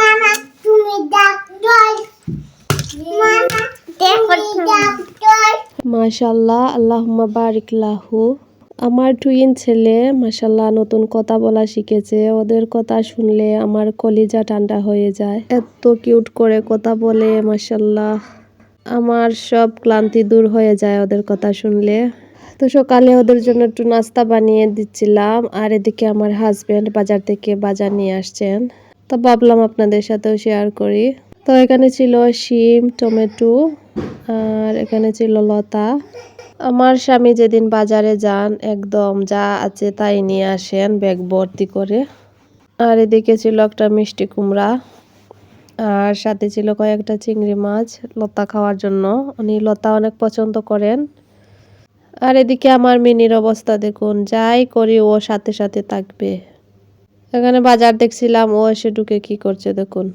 মামা তুমি ডাক্তার মামা তুমি ডাক্তার মাশাল্লাহ আল্লাহুম্মা বারিক লাহু। আমার টুইন ছেলে মাশাল্লাহ নতুন কথা বলা শিখেছে। ওদের কথা শুনলে আমার কলিজা ঠান্ডা হয়ে যায়। এত কিউট করে কথা বলে মাশাল্লাহ আমার সব ক্লান্তি দূর হয়ে যায় ওদের কথা শুনলে। তো সকালে ওদের জন্য একটু নাস্তা বানিয়ে দিচ্ছিলাম। আর এদিকে আমার হাজবেন্ড বাজার থেকে বাজার নিয়ে আসছেন। তো ভাবলাম আপনাদের সাথেও শেয়ার করি। তো এখানে ছিল শিম, টমেটো, আর এখানে ছিল লতা। আমার স্বামী যেদিন বাজারে যান, একদম যা আছে তাই নিয়ে আসেন, ব্যাগ ভর্তি করে। আর এদিকে ছিল একটা মিষ্টি কুমড়া, আর সাথে ছিল কয়েকটা চিংড়ি মাছ, লতা খাওয়ার জন্য। উনি লতা অনেক পছন্দ করেন। আর এদিকে আমার মিনির অবস্থা দেখুন, যাই করি ও সাথে সাথে থাকবে। এখানে বাজার দেখছিলাম, ও এসে ঢুকে কি করছে দেখুন।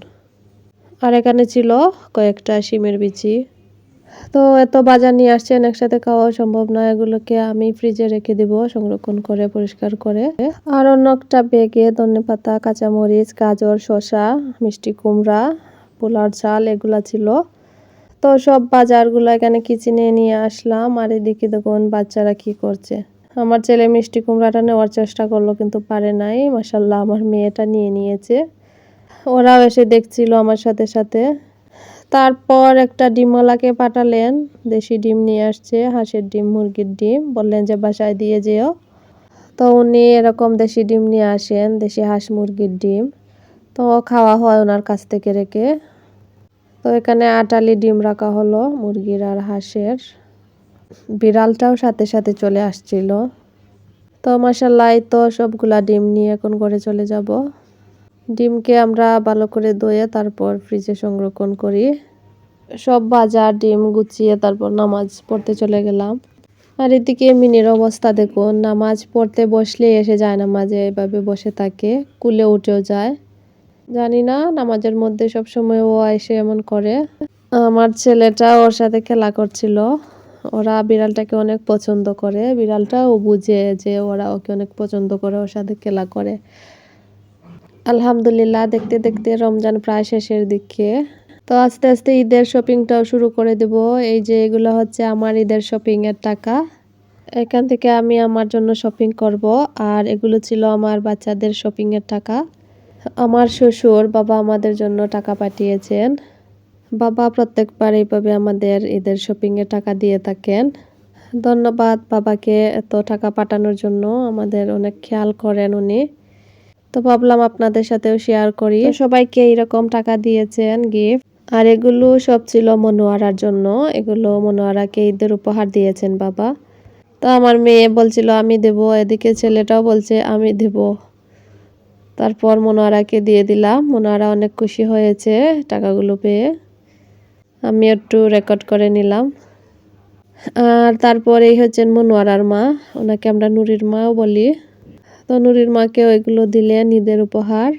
আর এখানে ছিল কয়েকটা শিমের বিচি। তো এত বাজার নিয়ে আসছেন, একসাথে খাওয়া সম্ভব নয় এগুলোকে আমি ফ্রিজে রেখে দেব, সংরক্ষণ করে, পরিষ্কার করে। আর অন্য একটা বেগে ধনে পাতা, কাঁচামরিচ, গাজর, শসা, মিষ্টি কুমড়া পোলার চাল এগুলা ছিল। তো সব বাজারগুলো এখানে কিচেনে নিয়ে আসলাম, আর এদিকে দেখুন বাচ্চারা কি করছে। আমার ছেলে মিষ্টি কুমড়াটা নেওয়ার চেষ্টা করল, কিন্তু পারে নাই। মাসাল্লাহ আমার মেয়েটা নিয়ে নিয়েছে। ওরাও এসে দেখছিল আমার সাথে সাথে। তারপর একটা ডিমওয়ালাকে পাঠালেন, দেশি ডিম নিয়ে আসছে, হাঁসের ডিম, মুরগির ডিম। বললেন যে, বাসায় দিয়ে যেও। তো উনি এরকম দেশি ডিম নিয়ে আসেন, দেশি হাঁস, মুরগির ডিম। তো খাওয়া হয় ওনার কাছ থেকে রেখে। তো এখানে আটালি ডিম রাখা হলো, মুরগির আর হাঁসের। বিড়ালটাও সাথে সাথে চলে আসছিল। তো মাসাল্লাহ তো সবগুলা ডিম নিয়ে এখন ঘরে চলে যাব। ডিমকে আমরা ভালো করে ধুয়ে তারপর ফ্রিজে সংরক্ষণ করি। সব বাজার ডিম গুছিয়ে তারপর নামাজ পড়তে চলে গেলাম। আর এদিকে মিনির অবস্থা দেখুন, নামাজ পড়তে বসলে এসে যায় নামাজে, এভাবে বসে থাকে, কুলে উঠেও যায়। জানি না, নামাজের মধ্যে সব সময় ও এসে এমন করে। আমার ছেলেটা ওর সাথে খেলা করছিল। ওরা বিড়ালটাকে অনেক পছন্দ করে। বিড়ালটাও বুঝে যে ওরা ওকে অনেক পছন্দ করে, ওর সাথে খেলা করে। আলহামদুলিল্লাহ, দেখতে দেখতে রমজান প্রায় শেষের দিকে। তো আস্তে আস্তে ঈদের শপিংটাও শুরু করে দেব। এই যে এগুলো হচ্ছে আমার ঈদের শপিং এর টাকা। এখান থেকে আমি আমার জন্য শপিং করব। আর এগুলো ছিল আমার বাচ্চাদের শপিং এর টাকা। আমার শ্বশুর বাবা আমাদের জন্য টাকা পাঠিয়েছেন। বাবা প্রত্যেকবার এইভাবে আমাদের ঈদের শপিং এর টাকা দিয়ে থাকেন। ধন্যবাদ বাবাকে এত টাকা পাঠানোর জন্য, আমাদের অনেক খেয়াল করেন উনি। তো ভাবলাম আপনাদের সাথেও শেয়ার করি। সবাইকে এইরকম টাকা দিয়েছেন গিফট আর এগুলো সব ছিল মনোয়ারার জন্য। এগুলো মনোয়ারাকে ঈদের উপহার দিয়েছেন বাবা। তো আমার মেয়ে বলছিল, আমি দেব। এদিকে ছেলেটাও বলছে, আমি দেব। তারপর মনোয়ারাকে দিয়ে দিলাম। মনোয়ারা অনেক খুশি হয়েছে টাকাগুলো পেয়ে। আমি একটু রেকর্ড করে নিলাম। আর তারপরে তারপরেই হচ্ছেন মনোয়ারার মা, ওনাকে আমরা নুরির মাও বলি। তো নুরির মাকে ওইগুলো দিলেন ঈদের উপহার।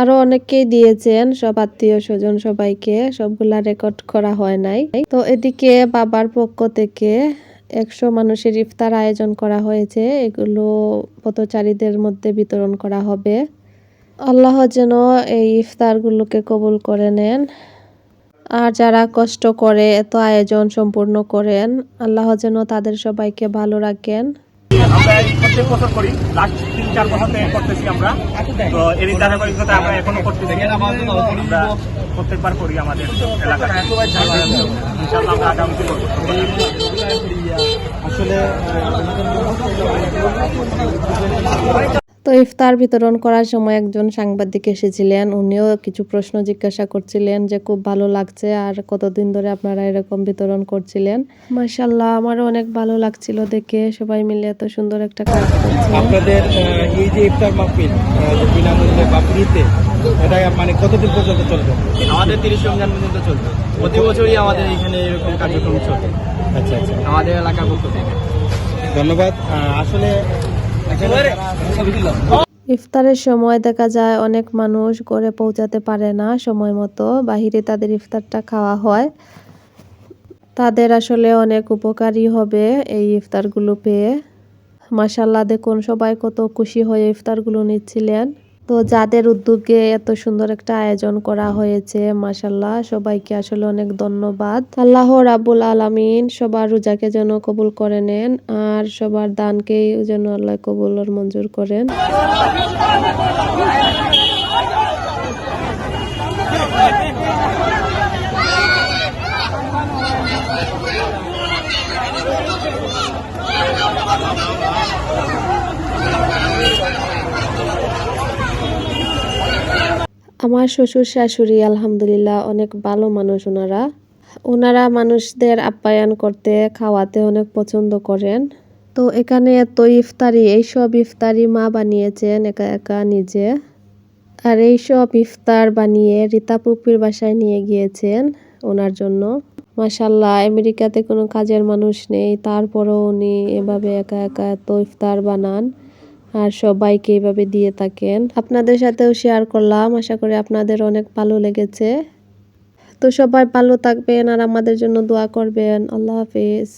আরও অনেককেই দিয়েছেন, সব আত্মীয় স্বজন সবাইকে, সবগুলা রেকর্ড করা হয় নাই। তো এদিকে বাবার পক্ষ থেকে একশো মানুষের ইফতার আয়োজন করা হয়েছে, এগুলো পথচারীদের মধ্যে বিতরণ করা হবে। আল্লাহ যেন এই ইফতারগুলোকে কবুল করে নেন। আর যারা কষ্ট করে এত আয়োজন সম্পূর্ণ করেন আল্লাহ যেন তাদের সবাইকে ভালো রাখেন। আমরা প্রত্যেক বছর করি। লাস্ট তিন চার বছর থেকে করতেছি আমরা। তো এর ধারাবাহিকতা আমরা এখনও করতেছি আমরা প্রত্যেকবার করি আমাদের এলাকায় ইনশাল্লাহ আমরা আগামীতে করব। তো ইফতার বিতরণ করার সময় একজন সাংবাদিক এসেছিলেন। উনিও কিছু প্রশ্ন জিজ্ঞাসা করছিলেন যে খুব ভালো লাগছে আর কতদিন ধরে আপনারা এরকম বিতরণ করছিলেন? মাশাল্লাহ আমারও অনেক ভালো লাগছিল দেখে। সবাই মিলে এত সুন্দর একটা কাজ করছে। আপনাদের এই যে ইফতার মাহফিল বিনামূল্যে বা ফ্রিতে এটা মানে কতদিন পর্যন্ত চলবে? আমাদের তিরিশ রমজান পর্যন্ত চলবে। প্রতি বছরই আমাদের এখানে এরকম কার্যক্রম চলে আচ্ছা আচ্ছা। আমাদের এলাকার পক্ষ থেকে ধন্যবাদ। আসলে ইফতারের সময় দেখা যায় অনেক মানুষ ঘরে পৌঁছাতে পারে না সময় মতো। বাহিরে তাদের ইফতারটা খাওয়া হয়। তাদের আসলে অনেক উপকারী হবে এই ইফতারগুলো পেয়ে। মাসাল্লাহ দেখুন সবাই কত খুশি হয়ে ইফতারগুলো নিচ্ছিলেন। তো যাদের উদ্যোগে এত সুন্দর একটা আয়োজন করা হয়েছে মাসাল্লাহ সবাইকে আসলে অনেক ধন্যবাদ। আল্লাহ রাবুল আলামিন সবার রোজাকে যেন কবুল করে নেন, আর সবার দানকে যেন আল্লাহ কবুল মঞ্জুর করেন। আমার শ্বশুর শাশুড়ি, আলহামদুলিল্লাহ, অনেক ভালো মানুষ ওনারা। ওনারা মানুষদের আপ্যায়ন করতে, খাওয়াতে অনেক পছন্দ করেন। তো এখানে এত ইফতারি, এইসব ইফতারি মা বানিয়েছেন একা একা নিজে। আর এইসব ইফতার বানিয়ে রীতা পুপির বাসায় নিয়ে গিয়েছেন ওনার জন্য। মাসাল্লাহ আমেরিকাতে কোনো কাজের মানুষ নেই, তারপরও উনি এভাবে একা একা এত ইফতার বানান। আর সবাইকে এইভাবে দিয়ে থাকেন। আপনাদের সাথেও শেয়ার করলাম, আশা করি আপনাদের অনেক ভালো লেগেছে। তো সবাই ভালো থাকবেন আর আমাদের জন্য দোয়া করবেন। আল্লাহ হাফিজ।